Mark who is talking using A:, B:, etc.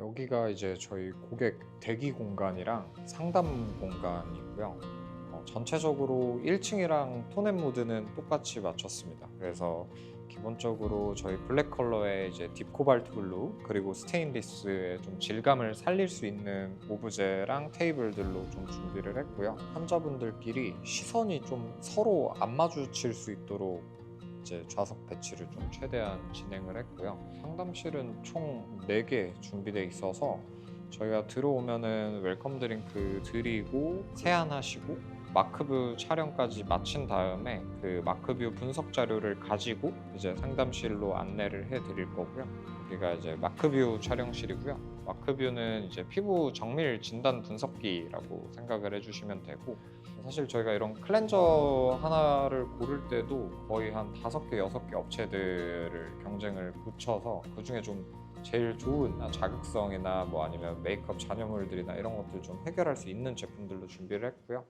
A: 여기가 이제 저희 고객 대기 공간이랑 상담 공간이고요. 어, 전체적으로 1층이랑 톤 앤 무드는 똑같이 맞췄습니다. 그래서 기본적으로 저희 블랙 컬러의 이제 딥 코발트 블루 그리고 스테인리스의 좀 질감을 살릴 수 있는 오브제랑 테이블들로 좀 준비를 했고요. 환자분들끼리 시선이 좀 서로 안 마주칠 수 있도록 이제 좌석 배치를 좀 최대한 진행을 했고요. 상담실은 총 4개 준비되어 있어서 저희가 들어오면은 웰컴 드링크 드리고 세안하시고 마크뷰 촬영까지 마친 다음에 그 마크뷰 분석 자료를 가지고 이제 상담실로 안내를 해 드릴 거고요. 여기가 이제 마크뷰 촬영실이고요. 마크뷰는 이제 피부 정밀 진단 분석기라고 생각을 해주시면 되고 사실 저희가 이런 클렌저 하나를 고를 때도 거의 한 다섯 개, 여섯 개 업체들을 경쟁을 붙여서 그 중에 좀 제일 좋은 자극성이나 뭐 아니면 메이크업 잔여물들이나 이런 것들 좀 해결할 수 있는 제품들로 준비를 했고요.